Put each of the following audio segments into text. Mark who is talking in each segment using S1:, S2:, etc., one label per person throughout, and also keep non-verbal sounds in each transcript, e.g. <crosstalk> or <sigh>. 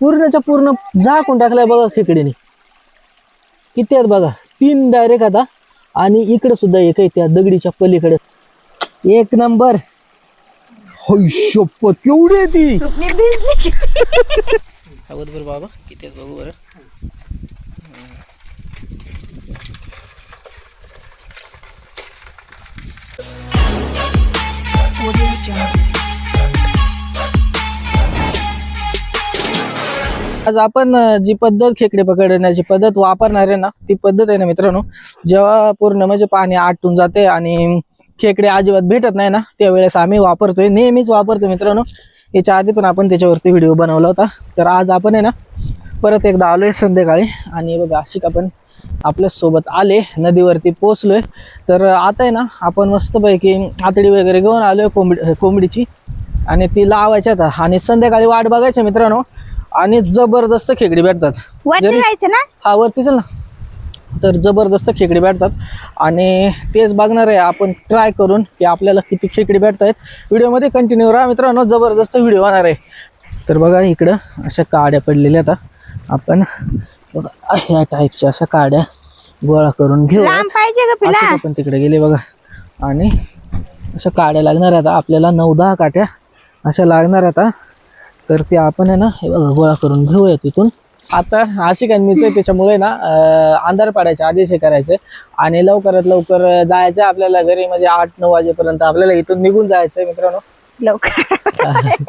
S1: पूर्णच्या पूर्ण झाकून टाकलाय बघा खेकडीने. किती आहेत बघा? तीन डायरेक्ट आता. आणि इकडे सुद्धा एक आहे त्या दगडीच्या पलीकडे. एक नंबर. होय शपथ. केवढी आहे ती? बरोबर बाबा किती आहेत बघू बरं. आज आपण जी पद्धत खेकडे पकडण्याची पद्धत वापरणार आहे ना ती पद्धत आहे ना मित्रांनो जेव्हा पूर्ण म्हणजे पाणी आटून जाते आणि खेकडे अजिबात भेटत नाही ना त्यावेळेस आम्ही वापरतोय नेहमीच वापरतो मित्रांनो. याच्या आधी पण आपण त्याच्यावरती व्हिडिओ बनवला होता. तर आज आपण आहे ना परत एकदा आलोय संध्याकाळी आणि बघा अशी आपण आपल्यासोबत आले नदीवरती पोचलोय तर आता आहे ना आपण मस्तपैकी आतडी वगैरे घेऊन आलोय कोंबडी कोंबडीची. आणि ती लावायच्या आता. आणि संध्याकाळी वाट बघायची मित्रांनो. आणि जबरदस्त खेकडी भेटतात.
S2: वरती
S1: जरी-
S2: जायचं ना?
S1: हा वरती चल ना. तर जबरदस्त खेकडी भेटतात. आणि तेच बघणार आहे आपण ट्राय करून की आपल्याला किती खेकडी भेटत आहेत व्हिडिओमध्ये कंटिन्यू राहा मित्रांनो जबरदस्त व्हिडिओ होणार आहे. तर बघा इकडं अशा काड्या पडलेल्या आता आपण ह्या टाईपच्या अशा काड्या गोळा करून घेऊ
S2: लांब पाहिजे का पिला
S1: अशोक पण तिकडे गेले बघा. आणि अशा काड्या लागणार आता आपल्याला नऊ दहा काट्या अशा लागणार आता तर ते आपण आहे ना हे बघा गोळा करून घेऊया तिथून. आता आशिकांनीच आहे त्याच्यामुळे ना अंधार पाडायचे आदेश हे करायचे. आणि लवकरात लवकर जायचं आपल्याला घरी म्हणजे आठ नऊ वाजेपर्यंत आपल्याला इथून निघून जायचंय मित्रांनो.
S2: लवकर. <laughs>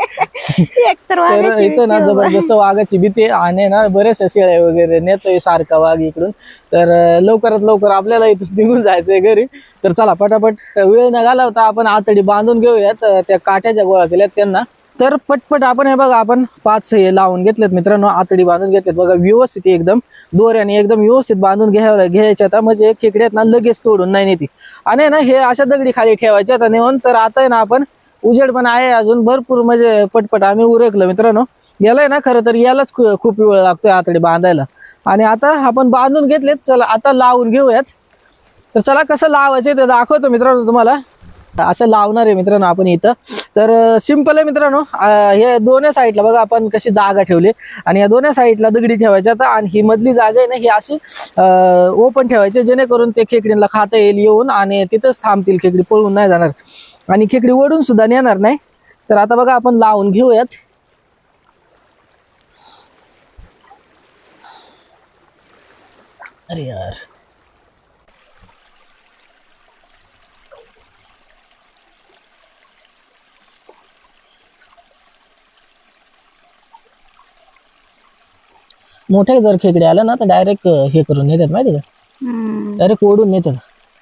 S1: इथं ना. जबरदस्त वाघाची भीती आणि ना बरेचशा शेळ्या वगैरे नेतोय सारखा वाघ इकडून. तर लवकरात लवकर आपल्याला इथून निघून जायचंय घरी. तर चला पटापट वेळ न घालवता आपण आतडी बांधून घेऊयात. त्या काट्याच्या गोळा केल्यात त्यांना. तर पटपट आपण हे बघा आपण पाच हे लावून घेतलेत मित्रांनो आतडी बांधून घेतलेत. बघा व्यवस्थित एकदम दोऱ्याने एकदम व्यवस्थित बांधून घ्यायला घ्यायच्या आता. म्हणजे खेकड्यात ना लगेच तोडून नाही नेती. आणि ना हे अशा दगडी खाली ठेवायच्या आता नेऊन. तर आता आहे ना आपण उजेड पण आहे अजून. भरपूर म्हणजे पटपट आम्ही उरकलं मित्रांनो. याला ना खरं तर यालाच खूप वेळ लागतोय आतडी बांधायला. आणि आता आपण बांधून घेतलेत. चला आता लावून घेऊयात. तर चला कसं लावायचं ते दाखवतो मित्रांनो तुम्हाला. असं लावणार आहे मित्रांनो आपण इथं. तर सिंपल आहे मित्रांनो. हे दोन्ही साईडला बघा आपण कशी जागा ठेवली. आणि या दोन्ही साईडला दगडी ठेवायच्या आता आणि ही मधली जागा आहे ना ही अशी ओपन ठेवायची जेणेकरून ते खेकडीला खाता येईल येऊन आणि तिथंच थांबतील खेकडी पळून नाही जाणार. आणि खेकडी ओढून सुद्धा नेणार नाही. तर आता बघा आपण लावून घेऊयात. अरे यार. मोठे जर खेकडे आलं ना तर डायरेक्ट हे करून नेतात माहिती का. डायरेक्ट ओढून नेतात.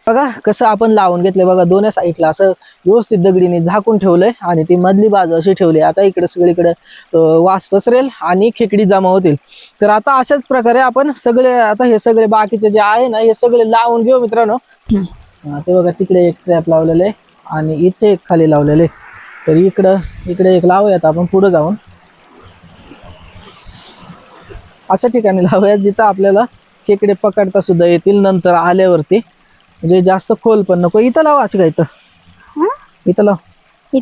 S1: बघा कसं आपण लावून घेतलंय बघा दोन्ही साईडला असं व्यवस्थित दगडीने झाकून ठेवलंय आणि ती मधली बाजू अशी ठेवली. आता इकडे सगळीकडे वास पसरेल आणि खेकडी जमा होतील. तर आता अशाच प्रकारे आपण सगळे आता हे सगळे बाकीचे जे आहे ना हे सगळे लावून घेऊ मित्रांनो. ते बघा तिकडे एक ट्रॅप लावलेलं आणि इथे एक खाली लावलेलं तर इकडं इकडे एक लावूयात आपण पुढे जाऊन. अशा ठिकाणी लावूयात जिथं आपल्याला खेकडे पकडता सुद्धा येतील नंतर आल्यावरती. म्हणजे जास्त खोल पण नको. इथं लावा असं काय इथं? इथं लाव.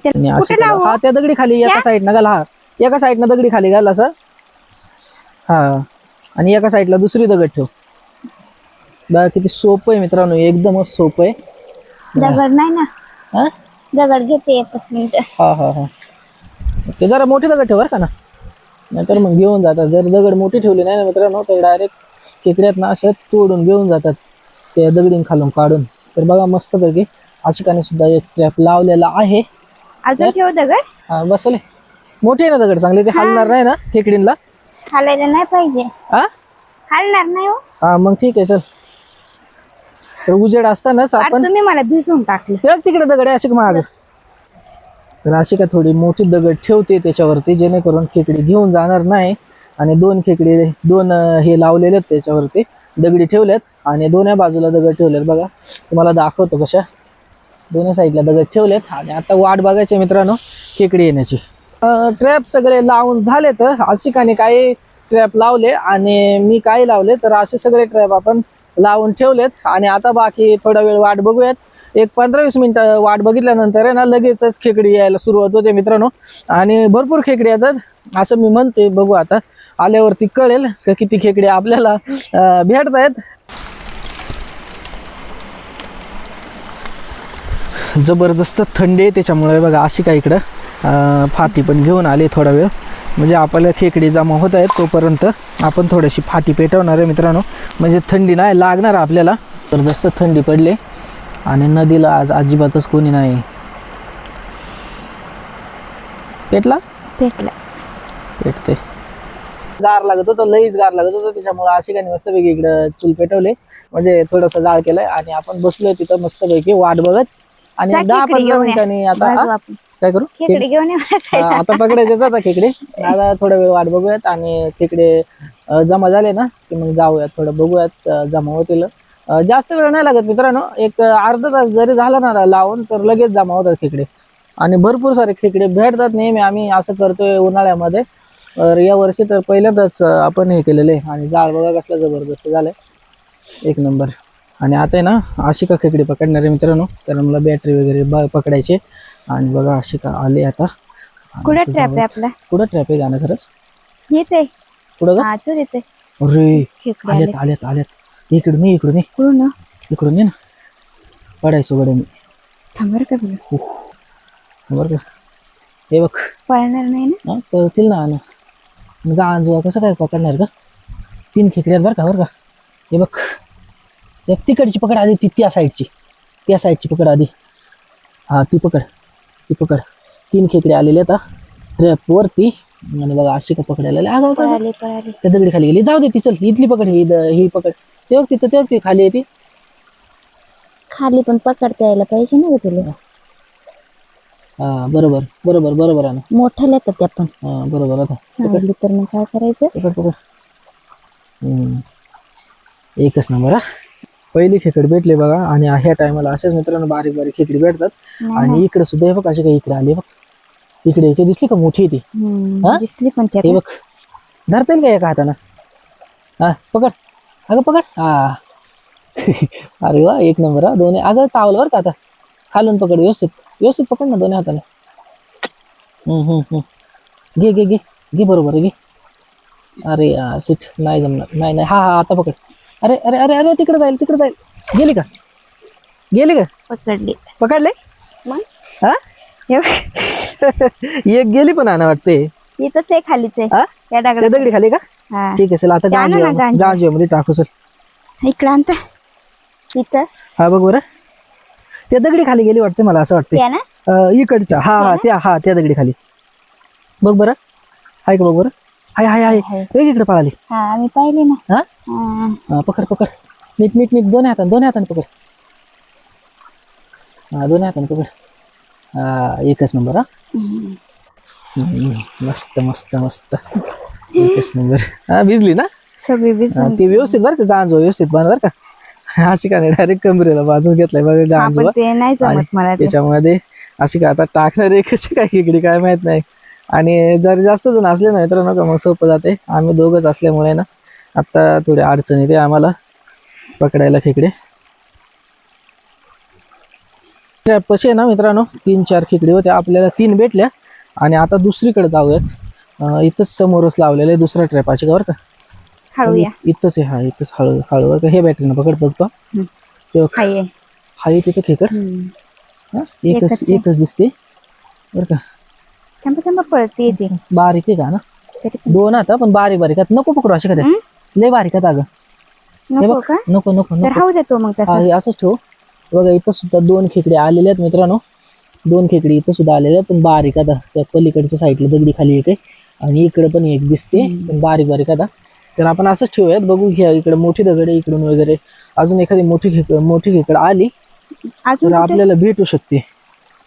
S1: आणि
S2: कुठे. लावू?
S1: हा त्या दगडी खाली एका साईडनं घाला. हा एका साईडनं दगडी खाली घाल असं. हा आणि एका साईडला दुसरी दगड ठेव. बघा किती सोपं आहे मित्रांनो. एकदमच सोपं आहे.
S2: दगड नाही ना?
S1: हा?
S2: दगड घेते एकच मिनिट.
S1: हा हा हा. ते जरा मोठी दगड ठेव बरं का ना. नाहीतर मग घेऊन जातात. जर दगड मोठी ठेवली नाही ना मित्रांनो तर डायरेक्ट खेकड्यात ना असं तोडून घेऊन जातात. त्या दगडीन खालून काढून. तर बघा मस्तपैकी अशिकाने सुद्धा एक ट्रॅप लावलेला आहे.
S2: अजून ठेव दगड.
S1: हा बसले मोठे आहे ना दगड? चांगले ते हलणार नाही ना खेकडींला?
S2: हालायला नाही पाहिजे.
S1: हा
S2: हालणार नाही हो.
S1: हा मग ठीक आहे चल तर उजेड असतानाच आपण
S2: तुम्ही मला भिजून टाकले.
S1: बघ तिकडे दगड आहे अशी माग. तर अशी का थोडी मोठी दगड ठेवते त्याच्यावरती जेणेकरून खेकडी घेऊन जाणार नाही. आणि दोन खेकडी दोन हे लावलेले आहेत त्याच्यावरती दगडी ठेवल्यात आणि दोन्ही बाजूला दगड ठेवलेत बघा. तुम्हाला दाखवतो कशा. दोन्ही साईडला दगड ठेवलेत. आणि आता वाट बघायची मित्रांनो खेकडी येण्याची. ट्रॅप सगळे लावून झाले तर अशिकाने काही ट्रॅप लावले. आणि मी काही लावले तर असे सगळे ट्रॅप आपण लावून ठेवलेत. आणि आता बाकी थोडा वेळ वाट बघूयात. एक पंधरा वीस मिनिटं वाट बघितल्यानंतर आहे ना लगेचच खेकडी यायला सुरुवात होते मित्रांनो. आणि भरपूर खेकडी येतात. असं मी म्हणते बघू आता. आल्यावरती कळेल का किती खेकडी आपल्याला भेटत आहेत जबरदस्त थंडी आहे त्याच्यामुळे बघा अशी काय इकडं फाटी पण घेऊन आले थोडा वेळ. म्हणजे आपल्याला खेकडे जमा होत आहेत तोपर्यंत आपण थोडीशी फाटी पेटवणार आहे मित्रांनो. म्हणजे थंडी नाही लागणार आपल्याला. जबरदस्त थंडी पडली. आणि नदीला आज अजिबातच कोणी नाही. पेटला?
S2: भेटलं
S1: पेटते. गार लागत होतं लईच गार लागत होतं त्याच्यामुळे अशी काही मस्तपैकी इकडं चूल पेटवले. म्हणजे थोडंसं जाळ केलंय आणि आपण बसलोय तिथं मस्तपैकी वाट बघत. आणि दहा पंधरा. मिनिटांनी आता हा? काय करू?
S2: खेकडे घेऊन ये.
S1: हा, आता पकडायचेच आता खेकडे. आता थोडा वेळ वाट बघूयात आणि खेकडे अं, जमा झाले ना की मग जाऊयात थोडं बघूयात अं, जमा होतील. जास्त वेळ नाही लागत मित्रांनो. एक अर्धा तास जरी झाला ना लावून तर लगेच जमा होतात खेकडे. आणि भरपूर सारे खेकडे भेटतात नेहमी. आम्ही असं करतोय उन्हाळ्यामध्ये. तर या वर्षी तर पहिल्यांदाच आपण हे केलेलं आहे. आणि जाळ बघा कसला जबरदस्त झालंय. एक नंबर. आणि आता आहे ना अशी का खेकडे पकडणार मित्रांनो. तर मला बॅटरी वगैरे पकडायचे आणि बघा अशी का आले आता.
S2: कुठं ट्रॅप आहे आपला?
S1: कुठं ट्रॅप आहे गाणं खरंच?
S2: येते
S1: कुठं ग?
S2: तू येते
S1: अरे!
S2: खेकडे आले.
S1: आल्यात आल्यात आल्यात. इकडून ये इकडून ये.
S2: ना?
S1: इकडून ये ना. पडायचो गड्या मी
S2: थांब बरं का तुला
S1: बरं का? हे बघ.
S2: पळणार नाही ना?
S1: हा कळतील ना ना. गांजवा कसं काय पकडणार का? तीन खेकड्या आहेत बरं का बरं का? हे बघ. एक तिकडची पकड आधी ती त्या साईडची त्या साईडची पकड आधी. हा ती पकड. ती पकड. तीन खेकडे आलेले आता. ट्रॅपवरती आणि बघा अशी का पकडायला
S2: पळाले
S1: त्या दगडी खाली गेली. जाऊ दे ती चल. इथली पकड ही ही पकड. ते बघ तिथं ते बघ ती खाली येते
S2: खाली पण पकडता यायला पाहिजे ना ग तुला.
S1: हा बरोबर बरोबर बरोबर आहे ना.
S2: मोठ्या येतात त्या पण.
S1: हा बरोबर आता.
S2: सांगितलं तर मग काय करायचं?
S1: पकड पकड हम्म. एकच नंबर हा. पहिली खेकड भेटले बघा आणि ह्या टायमाला असेच मित्रांनो बारीक बारीक खेकडी भेटतात. आणि इकडे सुद्धा हे बघ अशी काही इकडे आली बघ. इकडे इकडे दिसली का मोठी आहे ती?
S2: हम्म,
S1: हा?
S2: दिसली पण
S1: हे
S2: त्या
S1: बघ. धरता येईल का एका हातानं? हा पकड. अगं पकड. हा. <laughs> अरे वा एक नंबर हा दोन्ही. अगं चावलं बरं का आता. खालून पकड व्यवस्थित. व्यवस्थित पकड ना दोन्ही हाताने. हम्म, हम्म, हम्म. घे घे घे. घे बरोबर घे. अरे यार सीट. नाही जमणार. नाही नाही. हा हा आता पकड. अरे अरे अरे अरे तिकडे जाईल तिकडे जाईल. गेली का? गेली का?
S2: पकडली.
S1: पकडले?
S2: मग?
S1: हा?
S2: हे <laughs>
S1: एक गेली पण आणा वाटते
S2: इथंच आहे खालीच आहे.
S1: हा?
S2: त्या
S1: दगडी खाली का?
S2: हा.
S1: ठीक आहे चल आता
S2: ते आणा ना
S1: गांजिया
S2: गांजिया.
S1: गांजियामध्ये टाकू चल.
S2: इकडं आणता. इथं.
S1: हा बघ बरं. त्या दगडी खाली गेली वाटते मला असं वाटते
S2: त्या ना.
S1: अं, इकडच्या. हा हा त्या हा त्या दगडी खाली. बघ बरं. हाय का बघ बरं? हाय हाय हाय. वेग इकडे पळाली
S2: हा आम्ही पाहिली ना.
S1: हा?
S2: हा.
S1: हा, पकड पकड. नीट नीट नीट दोन्ही हाताने दोन्ही हाताने पकड. हा दोन्ही हाताने पकड. हा एकच नंबर हा.
S2: हम्म,
S1: मस्त मस्त मस्त. एकच नंबर. हा भिजली ना?
S2: सगळी
S1: हा, ती व्यवस्थित बरं का गांजो व्यवस्थित बांध बरं का. अशी का नाही डायरेक्ट कमरेला बांधून घेतलाय बघा गांजो
S2: आपण ते नाही जमत मला ते.
S1: त्याच्यामध्ये अशी का आता टाकणार आहे कशी काय इकडे काय माहीत नाही. आणि जर जास्त जण असले ना तर नका मग सोपं जाते. आम्ही दोघंच असल्यामुळे ना आता थोडी अडचण येते आम्हाला पकडायला खेकडे. कसे ना मित्रांनो तीन चार खेकडे होते आपल्याला तीन भेटल्या. आणि आता दुसरीकडे जाऊयात. अं, इथंच समोरच लावलेलं आहे दुसरा ट्रॅप अशी का बरं का?
S2: हळूया.
S1: इथंच आहे हा इथंच हळू हळू बरं का. हे बॅटरीनं पकड बघतो.
S2: हम्म. हाय आहे.
S1: हा तिथं खेकड
S2: हम्म.
S1: हा, एकच
S2: एकच आहे.
S1: एकच दिसते. बरं का.
S2: थांबा थांबा पळते
S1: बारीक आहे का ना?
S2: तरी पण.
S1: दोन आता पण बारीक बारीक. आहेत नको पकडू अशा कधी. लय बारीक आहेत अगं. हे
S2: नको
S1: बघ.
S2: का?
S1: नको नको
S2: तर
S1: नको.
S2: राहू देतो मग
S1: हा,
S2: तसं
S1: हे असंच ठेवू. बघा इथं सुद्धा दोन खेकडे आलेले आहेत मित्रांनो. दोन खेकडे इथं सुद्धा आलेले आहेत पण बारीक आता त्या पलीकडच्या साईडला दगडी खाली येते आणि इकडे पण एक दिसते पण बारीक बारीक आता. तर आपण असंच ठेवूयात बघू घ्या इकडे मोठी दगड इकडून वगैरे. अजून एखादी मोठी मोठी खेकड आली तर? आपल्याला भेटू शकते.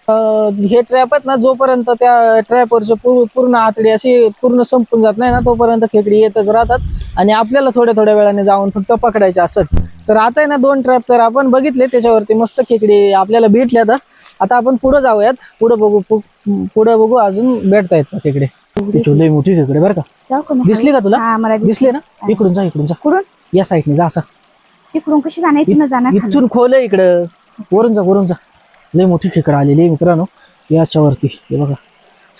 S1: हे ट्रॅप आहेत ना जोपर्यंत त्या ट्रॅपवरचे पूर्ण आतडी अशी पूर्ण संपून जात नाही ना तोपर्यंत खेकडी येतच राहतात. आणि आपल्याला थोड्या थोड्या वेळाने जाऊन फक्त पकडायचे असत तर आता आहे ना दोन ट्रॅप तर आपण बघितले त्याच्यावरती मस्त खेकडी आपल्याला भेटल्या आता आता आपण पुढे जाऊयात. पुढे बघू पुढे बघू अजून भेटतायत का खेकडे. लय मोठी खेकडे बरं का.
S2: जाऊ का?
S1: दिसली का तुला?
S2: हा मला दिसली.
S1: दिसले ना? इकडून जा इकडून जा.
S2: कुठून?
S1: या साईडने जा असा.
S2: तिकडून कशी जाणार? इथून जाणार खाली?
S1: इथून खोल. आहे इकडं. वरून जा वरून जा. लय मोठी खेकडं आलेली आहे मित्रांनो. याच्यावरती. हे बघा.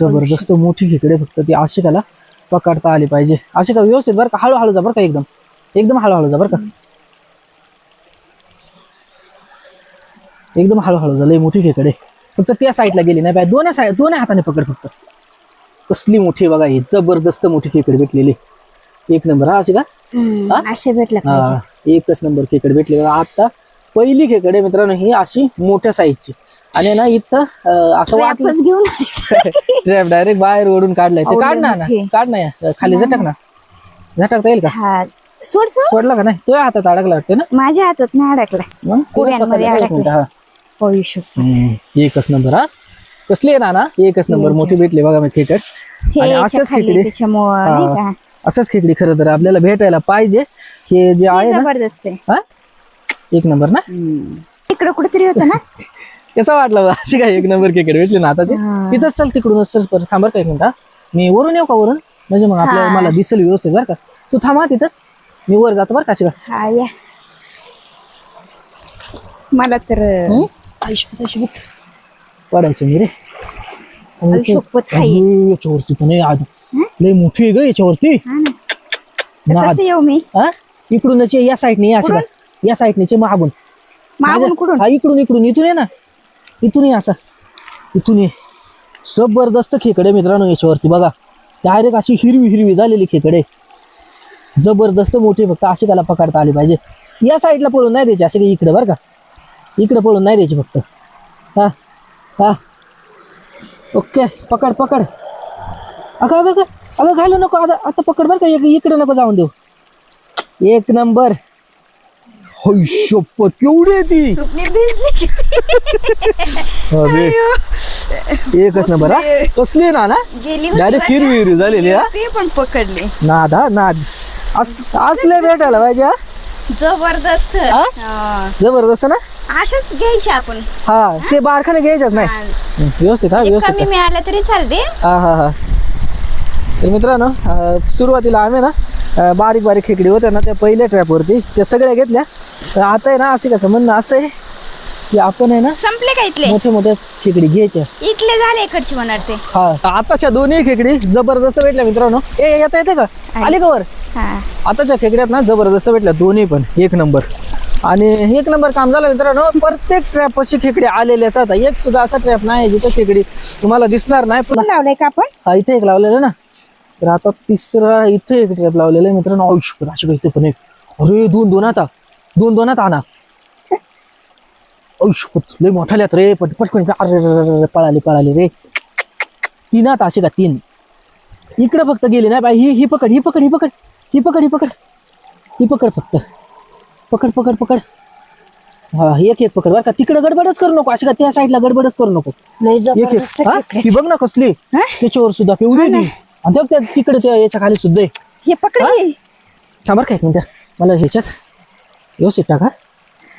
S1: जबरदस्त मोठी खेकडे फक्त ती आशिकाला पकडता आली पाहिजे. अशी का व्यवस्थित बरं का? हळूहळू जा बरं का एकदम. एकदम हळूहळू जा बरं का. एकदम हळूहळू जा. लई मोठी खेकडे फक्त त्या साईडला गेली नाही पाहिजे. दोन्ही साईड दोन्ही हाताने पकड फक्त. कसली मोठी बघा ही जबरदस्त मोठी खेकड भेटलेली. एक नंबर हा अशी का?
S2: असे भेटला पाहिजे.
S1: हा एकच नंबर खेकड भेटली बघा. आता पहिली खेकड आहे मित्रांनो ही अशी मोठ्या साईजची आणि ना इथं अं, असं वाटलं
S2: वापस घेऊन
S1: ट्रॅप डायरेक्ट <laughs> बाहेर ओढून काढलाय. ते काढ ना
S2: मोठी.
S1: काढ ना या. खाली झटक ना. झटकता येईल का?
S2: हा सोड सोड.
S1: सोडला का नाही? तुझ्या हातात अडकला वाटतं ना?
S2: माझ्या हातात नाही अडकला.
S1: मग एकच नंबर हा. कसली ना ना एकच नंबर मोठी भेटली बघा मी खेकड आणि असंच खेकडी हा. असंच खेकडी खरं तर आपल्याला भेटायला पाहिजे. हे जे आहे ना
S2: जबरदस्त आहे.
S1: हा? एक नंबर ना?
S2: इकडं कुठेतरी होतं ना? <laughs>
S1: कसा वाटला बा? अशी काय एक नंबर क्रिकेट भेटली ना आताची?
S2: हा.
S1: तिथंच चल तिकडूनच चल परत थांबर का एक मिनिट हा. मी वरून येऊ का वरून? म्हणजे मग आपल्याला मला दिसेल व्यवस्थित बरं का? तू थांबा तिथंच. मी वर जातो बरं का अशी
S2: हा या. मला तर
S1: आयुष्यात पडायचं मी रे.
S2: आहे.
S1: याच्यावरती पण आहे लय मोठी आहे ग याच्यावरती.
S2: हा ना. तर
S1: नाद.
S2: कसं येऊ मी?
S1: हा? इकडूनच ये, या साईडने अशी का या साईडने मागून.
S2: मागून कुठून?
S1: हा इकडून इकडून. इथून ये ना. इथून ये असा. इथून ये. जबरदस्त खेकडे मित्रांनो याच्यावरती बघा. डायरेक्ट अशी हिरवी हिरवी झालेली खेकडे. जबरदस्त मोठी फक्त अशी त्याला पकडता आली पाहिजे. या साईडला पळून नाही द्यायची अशी काही इकडे बरं का? इकडे पळून नाही द्यायची फक्त. हा? हा. ओके पकड पकड. अगं अगं अगं अगं घालू नको. आता आता पकड बरं का. इक- इकडे नको जाऊन देऊ. एक नंबर. होय शपथ. केवढी आहे ती? अबे. एकच नंबर हा? कसली ना ना?
S2: गेली
S1: डायरेक्ट हिरवी हिरवी झालेली हा?
S2: ते पण पकडले.
S1: नाद हा? नाद. अस- असले भेटायला पाहिजे हा?
S2: जबरदस्त.
S1: हा?
S2: हा.
S1: जबरदस्त ना?
S2: अशाच घ्यायचे आपण.
S1: हा ते बारखाने घ्यायच्याच नाही. हं, व्यवस्थित हा व्यवस्थित.
S2: कमी मिळालं तरी चालते.
S1: हा हा हा. तर मित्रांनो अं, सुरुवातीला आम्ही ना अं, बारीक बारीक खेकडी होत्या ना त्या पहिल्या ट्रॅपवरती त्या सगळ्या घेतल्या. तर आता आहे ना असे कसं म्हणणं असं आहे की आपण आहे ना
S2: संपले का इथले?
S1: मोठ्या मोठ्या खेकडी घ्यायच्या
S2: इथले झाले इकडचे म्हणणार ते.
S1: हा. आताच्या दोन्ही खेकडी जबरदस्त भेटल्या मित्रांनो. ए येता येते का? आली. का वर?
S2: हा.
S1: आताच्या खेकड्यात ना जबरदस्त भेटल्या दोन्ही पण एक नंबर. आणि एक नंबर काम झालं मित्रांनो प्रत्येक ट्रॅप अशी खेकडी आलेल्याच आता. एक सुद्धा असा ट्रॅप नाही जिथं खेकडी तुम्हाला दिसणार नाही. पण
S2: लावलंय का आपण?
S1: हा इथे एक लावलेलं ना. तर आता तिसरा इथे एक ट्रॅप लावलेला आहे मित्रांनो. आयुष्य अशी इथे पण एक. अरे दोन दोन आता. दोन दोन आता आणा. लय मोठा लिहात रे पट पटकन अरे पळाली पळाली रे. तीन आता अशी का तीन? इकडे फक्त गेली नाही बाई ही ही पकड ही पकड ही पकड ही पकड ही पकड. ही पकड फक्त. पकड पकड पकड. हा एक एक पकड बरं का. तिकडे गडबडच करू नको अशी का त्या साईडला गडबडच करू नको. एक एक. हा? ती बघ ना कसली? त्याच्यावर सुद्धा ती. आणि बघ त्या तिकडे त्या याच्या खाली सुद्धा आहे.
S2: हे पकडले
S1: थांबर काय मला ह्याच्यात व्यवस्थित टाका.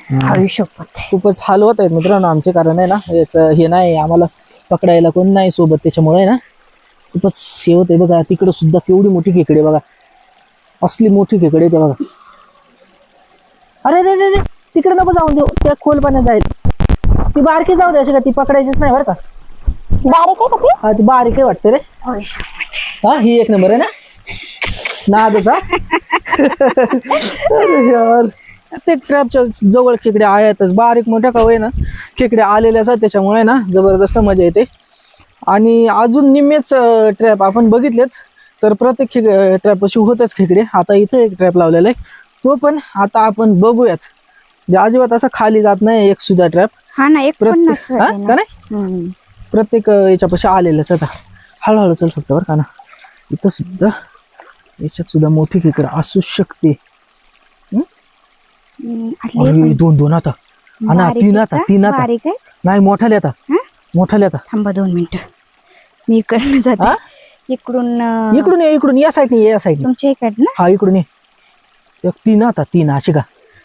S2: आयुष्यपत
S1: खूपच हाल होत आहेत मित्रांनो आमचे कारण आहे ना याचं हे नाही आम्हाला पकडायला कोण नाही सोबत त्याच्यामुळे ना खूपच हे होत आहे बघा तिकडं सुद्धा केवढी मोठी खेकडे बघा. असली मोठी खेकडे ते बघा. अरे रे रे रे तिकडे नको जाऊन देऊ त्या खोल पाण्यात जाईल. ती बारकी जाऊ दे अशी का ती पकडायचीच नाही बरं का.
S2: बारीक आहे का ते?
S1: हा ती बारीक आहे वाटते रे. हा ही एक नंबर आहे ना? नादचा <laughs> अरे यार. ते ट्रॅपच्या जवळ खेकडे आहेतच बारीक मोठ्या का ना. खेकडे आलेले असतात त्याच्यामुळे ना जबरदस्त मजा येते. आणि अजून निम्मेच ट्रॅप आपण बघितलेत. तर प्रत्येक खेक ट्रॅप अशी होतच खेकडे. आता इथे एक ट्रॅप लावलेला आहे. तो पण आता आपण बघूयात. म्हणजे अजिबात असा खाली जात नाही एक सुद्धा ट्रॅप
S2: हा ना एक
S1: प्रत्येक हा? का. नाही. प्रत्येक याच्यापाशी आलेलंच आता. हळूहळू चल फक्त बरं का ना. इथं सुद्धा याच्यात सुद्धा मोठी खेकडं असू शकते. अरे. दोन दोन आता. हा ना
S2: बारीक
S1: तीन आता? तीन आता.
S2: बारीक आहे?
S1: नाही मोठाले आता.
S2: हा?
S1: मोठाले आता.
S2: थांबा दोन मिनिटं. मी इकडनं
S1: हा?
S2: जाते इकडून अं,
S1: इकडून ये इकडून. या साईडने ये, साईडने.
S2: तुमच्या इकडनं?
S1: हा इकडून ये. एक तीन आता तीन. अशी का?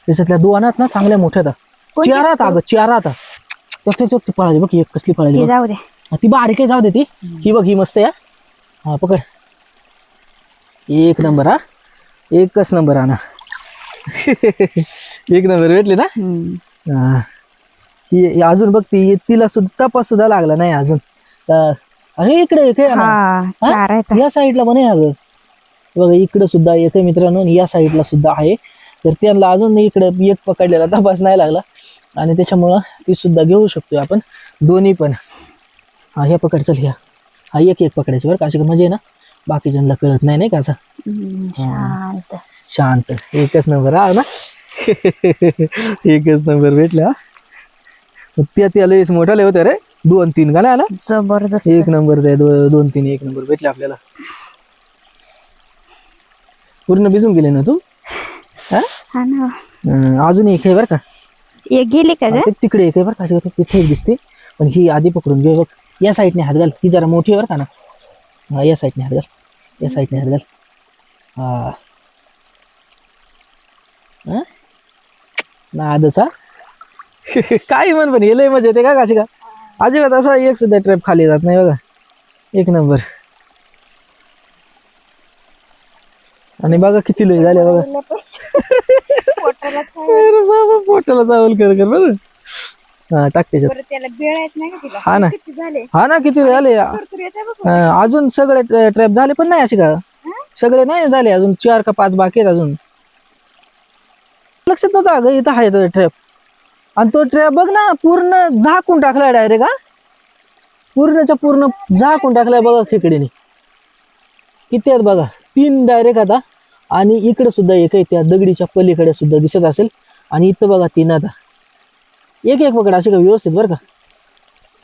S1: त्याच्यातल्या दोन आहेत ना चांगल्या मोठ्या आता.
S2: कोणती?
S1: चार आता अगं चार आता. तेच- तेच ती पळाली बघ एक कसली पळाली
S2: हे
S1: बघ.
S2: जाऊ
S1: हा, ती बारीक आहे जाऊ दे ती. ही बघ ही मस्त आहे हा. हा, पकड. एक नंबर हा. एकच नंबर ना. <laughs> एक नंबर भेटली ना. हा. अजून बघ ती तिला सुद्धा तपास सुद्धा लागला नाही अजून. अं, अरे इकडे इकडे आहे ना.
S2: हा चार आहेत.
S1: या साईडला पण आहे अगं. बघा इकडं सुद्धा एक आहे मित्रांनो आणि या साईडला सुद्धा आहे. तर त्यांना अजून इकडं एक पकडलेला तपास नाही लागला. आणि त्याच्यामुळं ती सुद्धा घेऊ शकतो आपण. दोन्ही पण. हा ह्या पकड चल ह्या हा एक एक पकडायची बरं का. अशी म्हणजे ना. बाकीच्यांना कळत नाही नाही का असं?
S2: हम्म, शांत.
S1: शांत. एकच नंबर हा ना? <laughs> एकच नंबर भेटला त्या त्या लयच मोठा लय होत्या रे. दोन तीन का नाही आला
S2: जबरदस्त.
S1: एक नंबर द्या दो- दोन तीन एक नंबर भेटले आपल्याला. पूर्ण भिजून गेले ना तू? हा?
S2: हा ना.
S1: अं, अजून एक आहे बरं का?
S2: ये गेले का ग?
S1: ते तिकडे एक आहे बरं का? अशी तिथे एक दिसते. पण ही आधी पकडून घे बघ. या साईडने हात घाल. ही जरा मोठी आहे बरं का ना? हा या साईडने हात घाल. या साईडने हात घाल. हा. हा? नादच हा काही म्हण पण हे लय मजा येते का काशी का? अजिबात असा एक सुद्धा ट्रॅप खाली जात नाही बघा. एक नंबर आणि बघा किती लय झाले बघा. पोटाला चावल कर कर बरं. हा टाक त्याच्यात.
S2: त्याला बेळ येत नाही का तिला.
S1: हा ना. हा ना किती झाले? अजून सगळे ट्रॅप झाले पण नाही असे का? सगळे नाही झाले अजून चार का पाच बाकी आहेत अजून. लक्षात नव्हतं अगं इथं आहे तो ट्रॅप आणि तो ट्रॅप बघ ना पूर्ण झाकून टाकलाय डायरेक्ट हा. पूर्णच्या पूर्ण झाकून टाकलाय बघा खेकडीने. किती आहेत बघा तीन डायरेक्ट आता. आणि इकडे सुद्धा एक आहे त्या दगडीच्या पलीकडे सुद्धा दिसत असेल. आणि इथं बघा तीन आता. एक एक पकड असे का व्यवस्थित बरं का?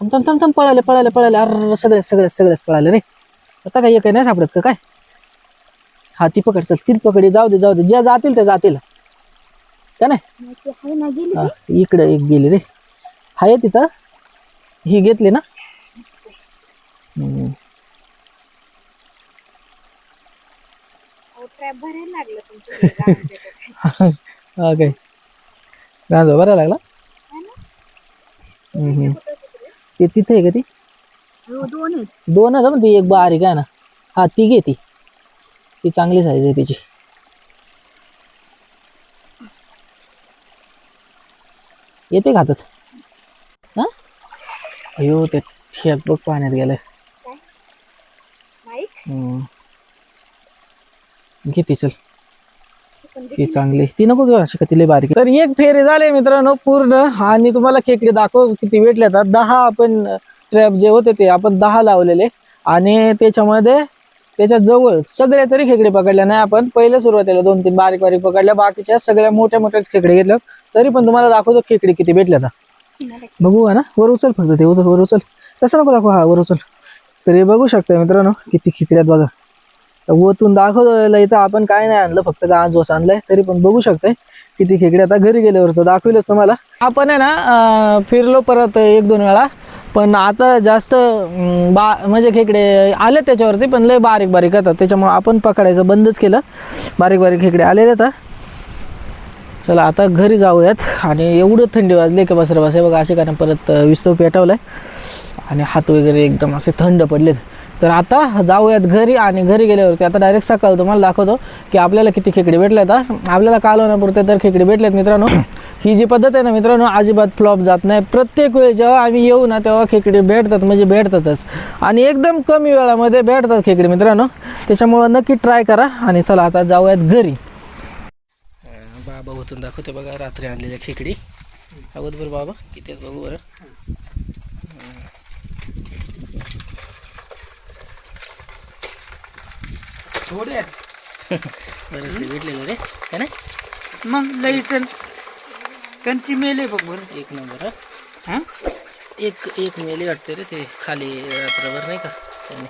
S1: थम थम थम थम पळाले पळाले पळाले. अर सगळ्या सगळ्या सगळ्याच पळाले रे आता काय एक नाही सापडत का काय? हा ती पकड चल ती पकडे. जाऊ दे जाऊ दे. ज्या जातील त्या जातील. का नाही? हा, इकडे एक गेली रे. हाय तिथं. ही घेतली ना? हम्म. <laughs> हा काय? गांजा बरा लागला. ते तिथे आहे का ती?
S2: दोन आहेत.
S1: दोन आहे पण ती एक बारीक आहे ना. हा ती घे ती. ती चांगली साईज आहे तिची. येते का हातात? हा? अयो ते शेत बघ पाण्यात गेलं हम्म. घे ती चल. ती चांगली. ती नको घेऊ अशी का तिला बारीक. तर एक फेरे झाले मित्रांनो पूर्ण. आणि तुम्हाला खेकडे दाखव किती भेटले आता दहा आपण ट्रॅप जे होते ते आपण दहा लावलेले. आणि त्याच्यामध्ये त्याच्याजवळ सगळ्या तरी खेकडे पकडल्या नाही आपण. पहिले सुरुवातीला दोन तीन बारीक बारीक पकडल्या. बाकीच्या सगळ्या मोठ्या मोठ्याच खेकडे घेतलं तरी पण तुम्हाला दाखवतो खेकडे किती भेटले आता. बघू ना वर उचल फक्त ते उचल वर उचल. तसं नको दाखव हा वर उचल. तरी बघू शकता मित्रांनो किती खेकड्यात बघा. वतून दाखवलं इथं आपण काय नाही आणलं फक्त गांजोस आणलंय तरी पण बघू शकताय किती खेकडे आता घरी गेल्यावर. तर दाखविलंच तुम्हाला. आपण आहे ना फिरलो परत एक दोन वेळा. पण आता जास्त बा म्हणजे खेकडे आले त्याच्यावरती पण लय बारीक बारीक येतात. त्याच्यामुळे आपण पकडायचं बंदच केलं. बारीक बारीक खेकडे आलेले आता. चला आता घरी जाऊयात. आणि एवढं थंडी वाजली की बसरे बसे. बघा असे कारण परत विस्तव पेटवलं आहे आणि हात वगैरे एकदम असे थंड पडलेत. तर आता जाऊयात घरी आणि घरी गेल्यावरती आता डायरेक्ट सकाळ तुम्हाला दाखवतो की आपल्याला किती खेकडे भेटले आता आपल्याला कालवण्यापुरते तर खेकडे भेटलेत मित्रांनो. ही जी पद्धत आहे ना मित्रांनो अजिबात फ्लॉप जात नाही. प्रत्येक वेळी जेव्हा आम्ही येऊ ना तेव्हा खेकडे भेटतात म्हणजे भेटतातच. आणि एकदम कमी वेळामध्ये भेटतात खेकडे मित्रांनो. त्याच्यामुळं नक्की ट्राय करा. आणि चला आता जाऊयात घरी. बाबा होतून दाखवते बघा रात्री आणलेल्या खेकडी. आहोत बरं बाबा किती बघू बरं.
S3: थोडे <laughs>
S1: बरेच भेटले रे काय नाही
S3: मग लई चल. कंची मेले बघ बरं.
S1: एक नंबर हा? एक एक मेली वाटते रे ते खाली रात्रभर नाही का? त्यांनी.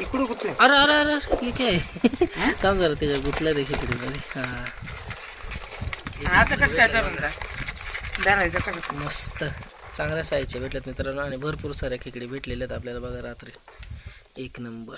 S3: इकडं कुठलं
S1: अरे अरे अरे अरे, हे? काय <laughs> काम जरा त्याच्या गुतल्या ते खेकडीमध्ये हा.
S3: आता कसं काय धरायचं कसं
S1: मस्त. चांगल्या साईजचे भेटल्यात मित्रांनो आणि भरपूर साऱ्या खेकडे भेटलेल्या आहेत आपल्याला बघा रात्री. एक नंबर.